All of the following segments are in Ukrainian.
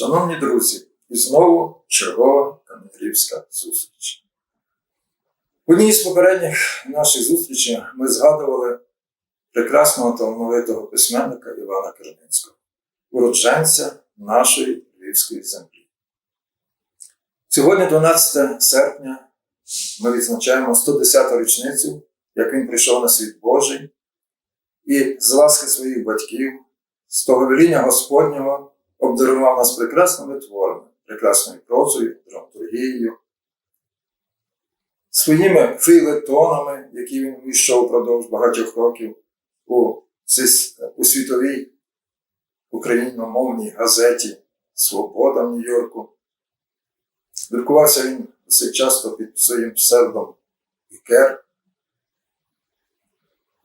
Шановні друзі, і знову чергова кам'янрівська зустріч. В одній з попередніх наших зустрічей ми згадували прекрасного талановитого письменника Івана Керницького, уродженця нашої львівської землі. Сьогодні, 12 серпня, ми відзначаємо 110-ту річницю, як він прийшов на світ Божий, і з ласки своїх батьків, з того веління Господнього обдарував нас прекрасними творами, прекрасною прозою, драматургією, своїми фейлетонами, які він війшов впродовж багатьох років у, у світовій україномовній газеті Свобода в Нью-Йорку. Друкувався він досить часто під своїм псевдом Ікер.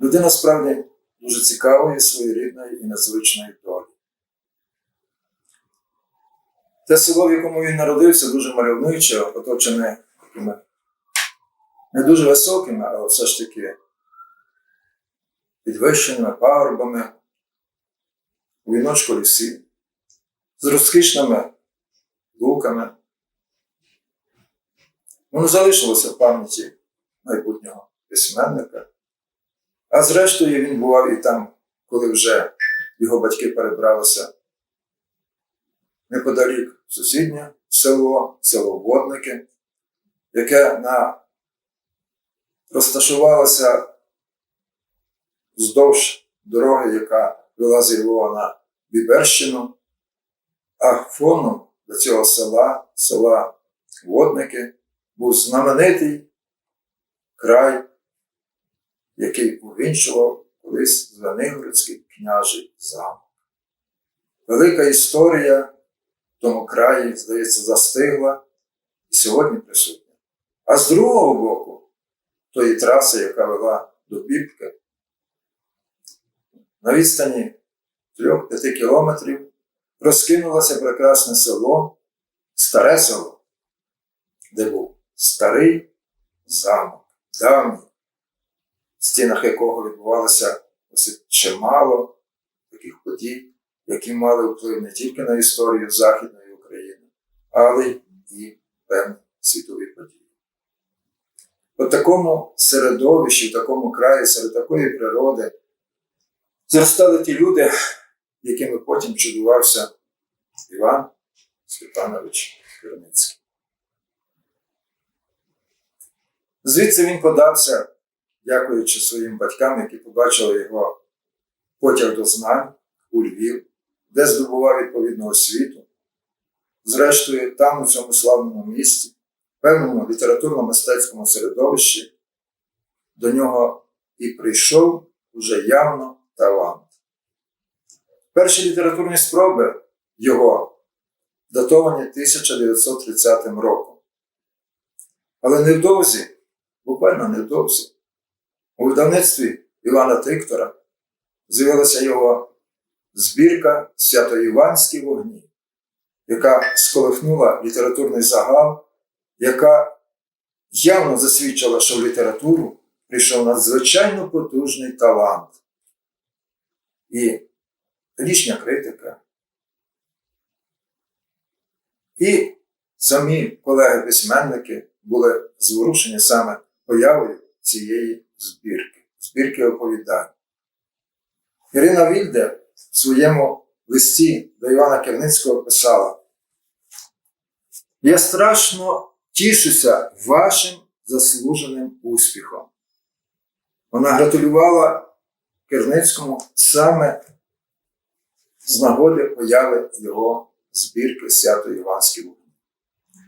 Людина справді дуже цікавої, своєрідної і незвичної долі. Те село, в якому він народився, дуже мальовниче, оточене такими не дуже високими, але все ж таки підвищеними пагорбами, у віночку лісі, з розкішними луками. Воно залишилося в пам'яті майбутнього письменника. А зрештою він бував і там, коли вже його батьки перебралися неподалік сусіднє село, село Водники, яке на... розташувалося вздовж дороги, яка вела з Львова на Біберщину, а фоном до цього села, села Водники, був знаменитий край, який увінчував колись Звенигородський княжий замок. Велика історія в тому краї, здається, застигла і сьогодні присутня. А з другого боку, тої траси, яка вела до Бібки, на відстані 3-5 кілометрів розкинулося прекрасне село, старе село, де був старий замок, давній, в стінах якого відбувалося досить чимало таких подій, які мали вплив не тільки на історію Західної України, але і певні світові події. У такому середовищі, в такому краї, серед такої природи, зростали ті люди, якими потім чудувався Іван Степанович Керницький. Звідси він подався, дякуючи своїм батькам, які побачили його потяг до знань у Львів, де здобував відповідну освіту. Зрештою, там, у цьому славному місті, певному літературно-мистецькому середовищі, до нього і прийшов уже явно талант. Перші літературні спроби його датовані 1930 роком. Але невдовзі, буквально невдовзі, у видавництві Івана Тиктора з'явилася його збірка Свято-Іванські вогні, яка сколихнула літературний загал, яка явно засвідчила, що в літературу прийшов надзвичайно потужний талант. І тодішня критика. І самі колеги-письменники були зворушені саме появою цієї збірки, збірки оповідань. Ірина Вільде в своєму листі до Івана Керницького писала: Я страшно тішуся вашим заслуженим успіхом. Вона гратулювала Керницькому саме з нагоди появи його збірки свято Іванські вогні.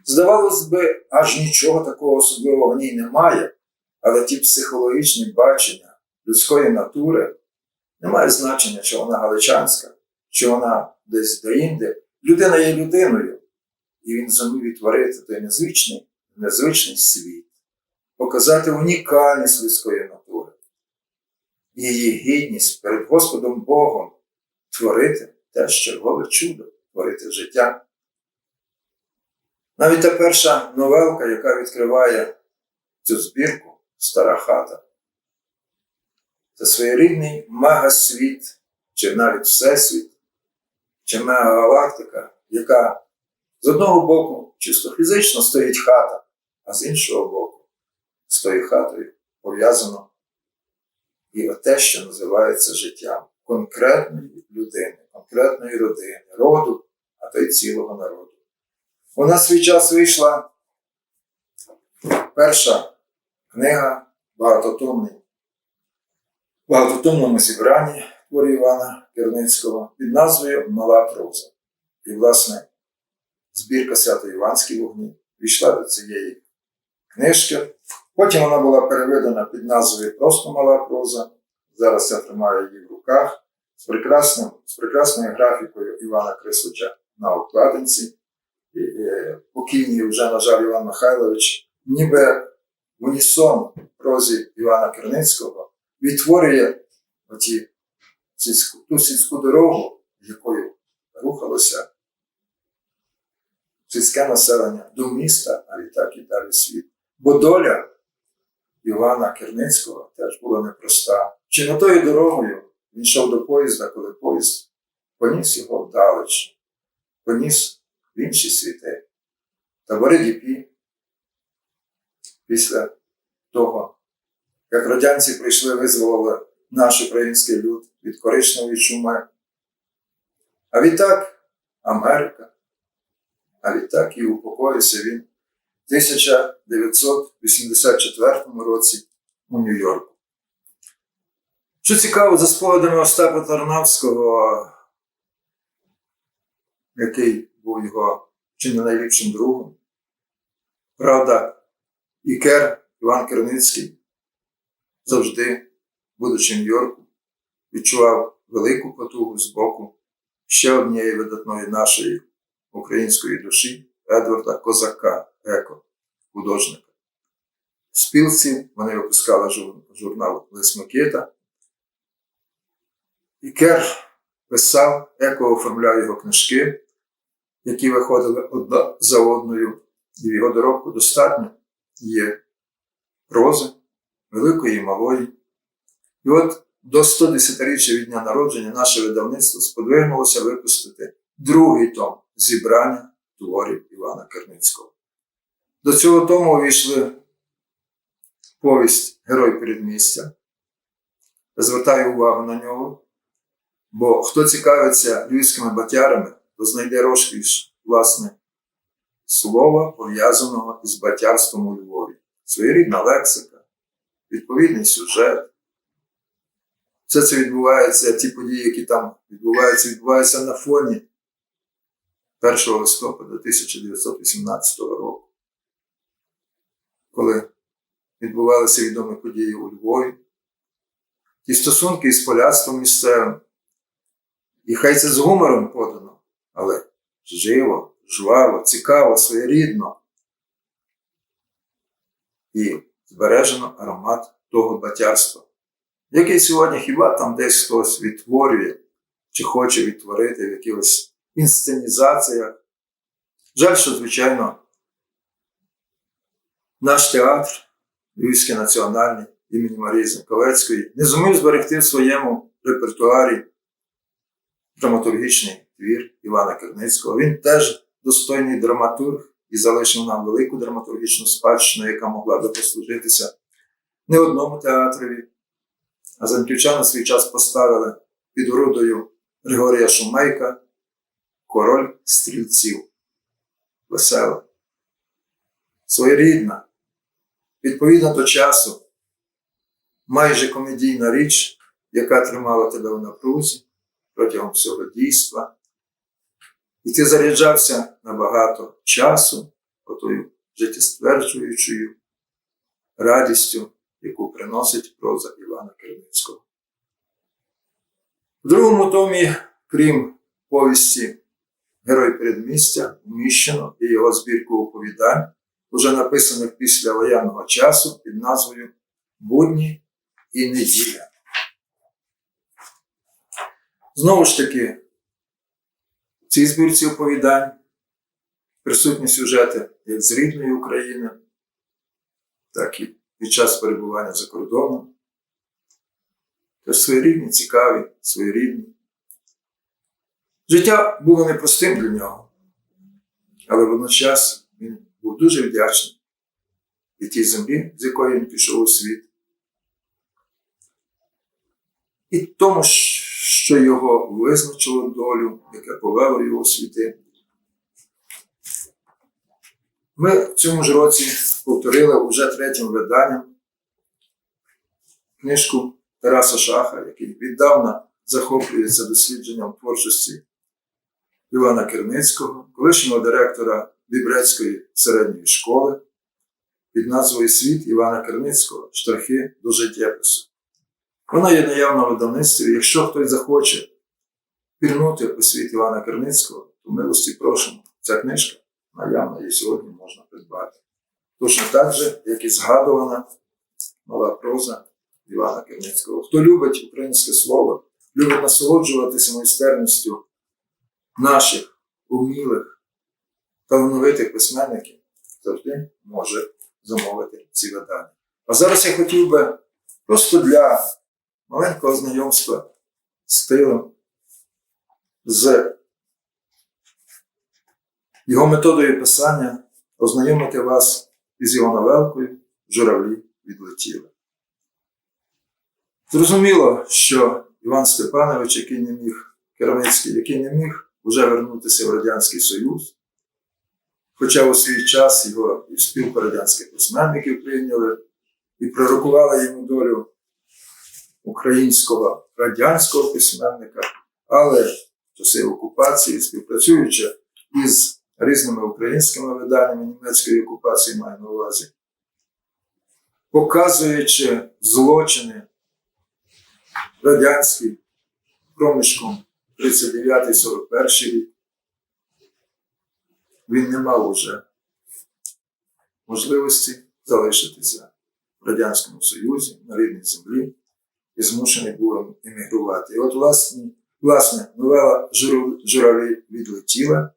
Здавалось би, аж нічого такого особливого в ній немає, але ті психологічні бачення людської натури не мають значення, чи вона галичанська, чи вона десь деінде. Людина є людиною, і він зумів відтворити той незвичний, незвичний світ, показати унікальність людської натури, її гідність перед Господом Богом творити теж чергове чудо, творити життя. Навіть та перша новелка, яка відкриває цю збірку Стара хата, це своєрідний мегасвіт, чи навіть Всесвіт, чи мегагалактика, яка з одного боку чисто фізично стоїть хата, а з іншого боку з тою хатою пов'язано і те, що називається життям конкретної людини, конкретної родини, роду, а то й цілого народу. Вона свій час вийшла перша книга багатотомний, багатотомному зібранні творів Івана Керницького під назвою Мала проза. І, власне, збірка Свято-Іванські вогні війшла до цієї книжки. Потім вона була переведена під назвою Просто мала проза. Зараз я тримаю її в руках з, прекрасним, з прекрасною графікою Івана Крисуча на обкладинці. І, е, покійний вже, на жаль, Іван Михайлович, ніби унісон прозі Івана Керницького відтворює оті, сільську, ту сільську дорогу, якою рухалося сільське населення до міста, а відтак і далі світ. Бо доля Івана Керницького теж була непроста. Чи не тою дорогою він йшов до поїзда, коли поїзд поніс його вдалеч, поніс в інші світи. Табори Діпі після того, як радянці прийшли, визволили наш український люд від коричневої чуми. А відтак Америка, а відтак і упокоївся він в 1984 році у Нью-Йорку. Що цікаво, за спогадами Остапа Тарнавського, який був його чи не найліпшим другом, правда, Ікер Іван Керницький завжди, будучи в Нью-Йорку, відчував велику потугу з боку ще однієї видатної нашої української душі Едварда Козака, еко, художника. В спілці вони випускали журнал Лис Микита. І Кер писав, еко оформляв його книжки, які виходили одна за одною, і в його доробку достатньо є прози, великої і малої. І от до 110-річчя від дня народження наше видавництво сподвигнулося випустити другий том зібрання творів Івана Керницького. До цього тому увійшли повість Герой передмістя. Звертаю увагу на нього, бо хто цікавиться львівськими батярами, то знайде розкіш, власне, слова, пов'язаного із батярством у Львові. Своєрідна лексика, відповідний сюжет. Все це відбувається, ті події, які там відбуваються, відбуваються на фоні 1 листопада 1918 року, коли відбувалися відомі події у Львові, ті стосунки із поляцтвом місцевим. І хай це з гумором подано, але живо, жваво, цікаво, своєрідно. І збережено аромат того батярства, який сьогодні хіба там десь хтось відтворює чи хоче відтворити в якихось інсценізаціях. Жаль, що, звичайно, наш театр, Львівський національний імені Марії Зенковецької, не зумів зберегти в своєму репертуарі драматургічний твір Івана Керницького. Він теж достойний драматург і залишив нам велику драматургічну спадщину, яка могла би послужитися не одному театрові. А занківчани свій час поставили під орудою Григорія Шумейка король стрільців. Весела, своєрідна, відповідна до часу, майже комедійна річ, яка тримала тебе в напрузі протягом всього дійства. І ти заряджався на багато часу отою життєстверджуючою радістю, яку приносить проза Івана Керницького. В другому томі, крім повісті Герой передмістя вміщено і його збірку оповідань, уже написаних після воєнного часу під назвою Будні і неділя. Знову ж таки, цій збірці оповідань присутні сюжети як з рідної України, так і під час перебування за кордоном. Тож своєрідні, цікаві, своєрідні. Життя було непростим для нього. але водночас він був дуже вдячний і тій землі, з якої він пішов у світ, і тому, що його визначило долю, яке повело його світи. Ми в цьому ж році повторили уже третім виданням книжку Тараса Шаха, який віддавна захоплюється дослідженням творчості Івана Керницького, колишнього директора Бібрецької середньої школи під назвою Світ Івана Керницького Штрихи до життєпису. Вона є наявна в видавництві. Якщо хтось захоче пірнути у світ Івана Керницького, то милості просимо. Ця книжка наявна і сьогодні можна придбати. Точно так же, як і згадувана нова проза Івана Керницького. Хто любить українське слово, любить насолоджуватися майстерністю наших умілих, талановитих письменників, завжди може замовити ці видання. А зараз я хотів би просто для маленького знайомства з стилем, з його методою писання, ознайомити вас із його новелкою Журавлі відлетіли. Зрозуміло, що Іван Степанович, який не міг, Керамицький, який не міг вже вернутися в Радянський Союз, хоча у свій час його і спілка радянських письменників прийняли і пророкували йому долю українського радянського письменника, але в часи окупації, співпрацюючи із різними українськими виданнями німецької окупації, маю на увазі, показуючи злочини радянські проміжком 39-41 рік, він не мав уже можливості залишитися в Радянському Союзі на рідній землі і змушений був емігрувати. І от, власне, власне новела «Журу- Журавлі відлетіла.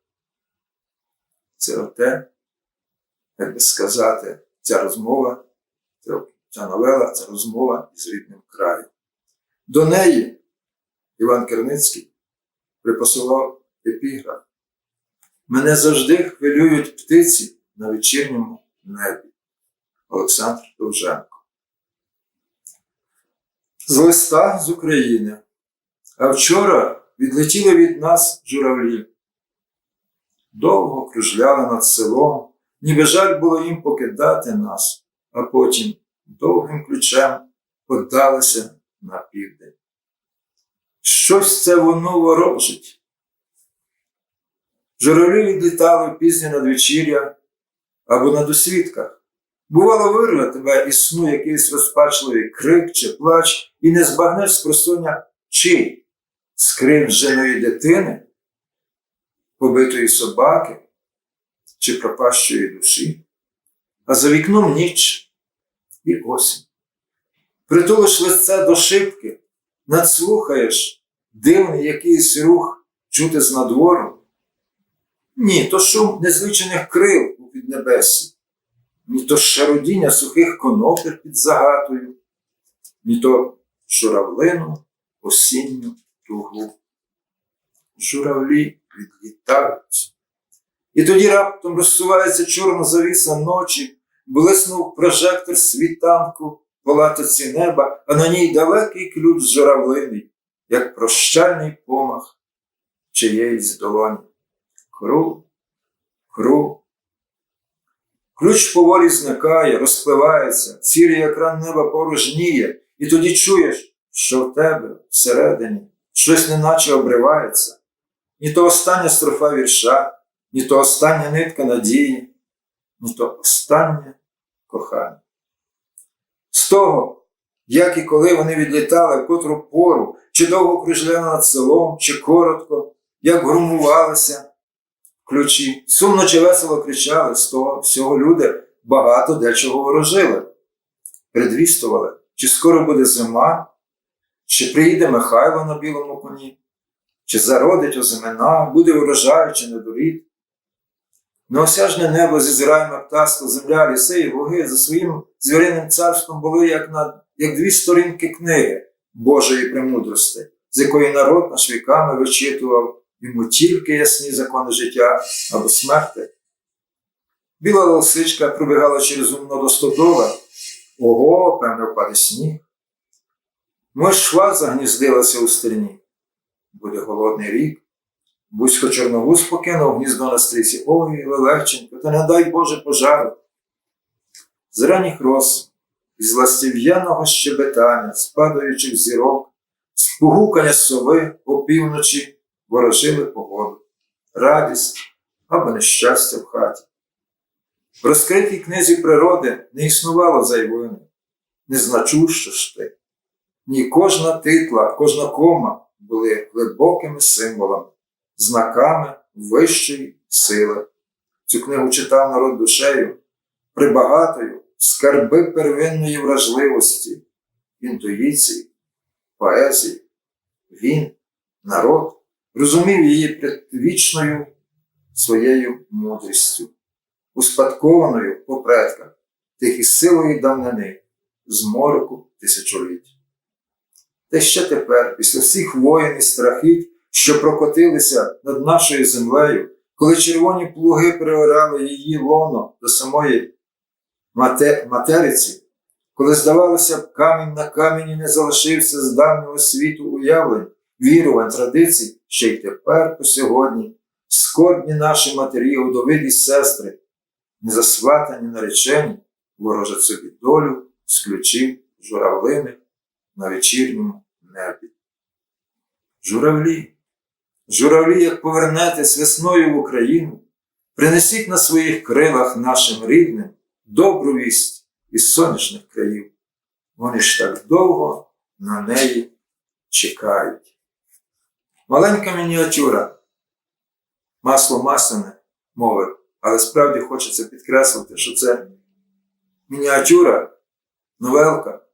Це те, як би сказати, ця розмова, ця, ця новела, це розмова із рідним краєм. До неї Іван Керницький припасував епіграф. Мене завжди хвилюють птиці на вечірньому небі. Олександр Довженко. З листа з України. А вчора відлетіли від нас журавлі. Довго кружляли над селом, ніби жаль було їм покидати нас, а потім довгим ключем подалися на південь. Щось це воно ворожить. Журавлі відлітали пізнє надвечір'я або на досвідках. Бувало, вирве тебе із сну якийсь розпачливий крик чи плач, і не збагнеш з просоння чи скривдженої дитини, побитої собаки чи пропащої душі, а за вікном ніч і осінь. Притулиш лице до шибки, надслухаєш дивний якийсь рух чути з надвору. Ні, то шум незвичайних крил у піднебесі ні то шародіння сухих конопель під загатою, ні то журавлину осінню тугу. Журавлі відлітають. І тоді раптом розсувається чорна завіса ночі, блиснув прожектор світанку по латиці неба, а на ній далекий ключ журавлиний, як прощальний помах чиєїсь долоні. Кру, кру, Ключ поволі зникає, розпливається, цілий екран неба порожніє, і тоді чуєш, що в тебе всередині щось неначе обривається. Ні то остання строфа вірша, ні то остання нитка надії, ні то останнє кохання. З того, як і коли вони відлітали в котру пору, чи довго кружляли над селом, чи коротко, як грумувалися, ключі. Сумно чи весело кричали, з того всього люди багато дечого ворожили. Предвістували, чи скоро буде зима, чи приїде Михайло на білому коні, чи зародить озимена, буде урожай, чи недорід. Неосяжне небо зізирає на птаство, земля, ліси і луги за своїм звіриним царством були як, на, як дві сторінки книги Божої премудрости, з якої народ наш віками вичитував йому тільки ясні закони життя або смерти, Біла лисичка пробігала через умно до стодола. Ого, певно, впаде сніг. Мишва загніздилася у стерні. Буде голодний рік. Бузько чорновуз покинув гніздо на стрісі. Ой, Лелевченко, та не дай Боже пожару. З ранніх роз, із ластів'яного щебетання, з падаючих зірок, з погукання сови опівночі ворожили погоду, радість або нещастя в хаті. В розкритій книзі природи не існувало зайвини, незначущо ж ти. Ні кожна титла, кожна кома були глибокими символами, знаками вищої сили. Цю книгу читав народ душею, прибагатою скарби первинної вражливості, інтуїції, поезії. Він, народ, розумів її предвічною своєю мудрістю, успадкованою по предках, тих із силою давнини, з мороку тисячоліть. Та ще тепер, після всіх воєн і страхіть, що прокотилися над нашою землею, коли червоні плуги приорали її лоно до самої мате- материці, коли, здавалося б, камінь на камені не залишився з давнього світу уявлень, вірувань, традицій, ще й тепер по сьогодні скорбні наші матері, удовиді сестри, незасватані наречені, ворожать собі долю з ключів журавлини на вечірньому небі. Журавлі, журавлі, як повернетесь весною в Україну, принесіть на своїх крилах нашим рідним добру вість із сонячних країв. Вони ж так довго на неї чекають. Маленька мініатюра, масло масляне, мови, але справді хочеться підкреслити, що це мініатюра, новелка,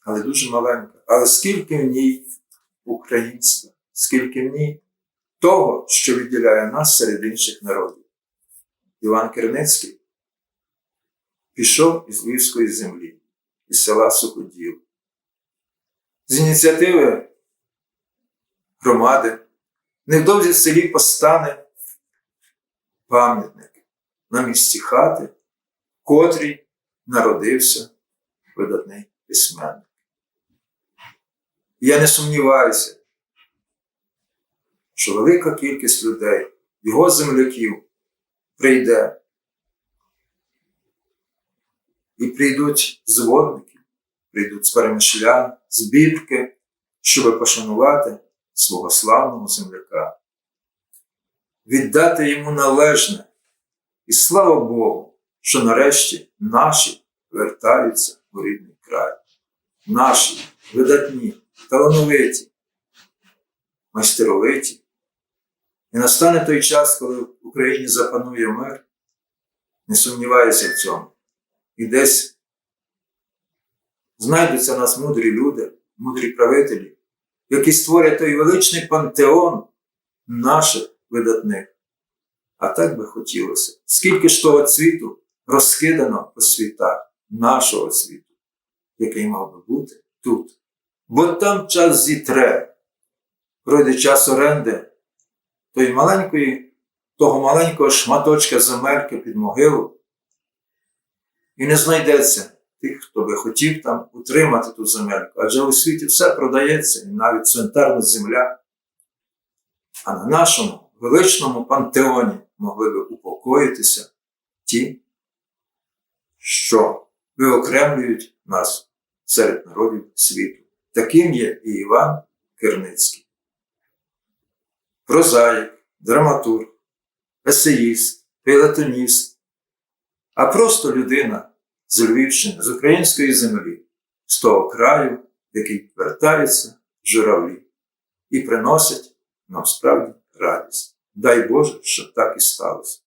але дуже маленька. Але скільки в ній українства, скільки в ній того, що відділяє нас серед інших народів. Іван Керницький пішов із Львівської землі, із села Суходіл. З ініціативи громади невдовзі в селі постане пам'ятник на місці хати, котрій народився видатний письменник. Я не сумніваюся, що велика кількість людей, його земляків, прийде і прийдуть зводники, прийдуть з перемишлян, з бідки, щоб пошанувати свого славного земляка, віддати йому належне. І слава Богу, що нарешті наші вертаються у рідний край. Наші видатні, талановиті, майстеровиті. І настане той час, коли в Україні запанує мир, не сумніваюся в цьому. І десь знайдуться нас мудрі люди, мудрі правителі, які створять той величний пантеон наших видатних. А так би хотілося, скільки ж того цвіту розхидано по світах нашого світу, який мав би бути тут. Бо там час зітре, пройде час оренди, той маленької, того маленького шматочка земельки під могилу, і не знайдеться тих, хто би хотів там утримати ту земельку. Адже у світі все продається, і навіть цвинтарна земля. А на нашому величному пантеоні могли би упокоїтися ті, що виокремлюють нас серед народів світу. Таким є і Іван Керницький. Прозаїк, драматург, есеїст, фейлетоніст, а просто людина з Львівщини, з української землі, з того краю, в який вертаються журавлі і приносять нам справді радість. Дай Боже, щоб так і сталося.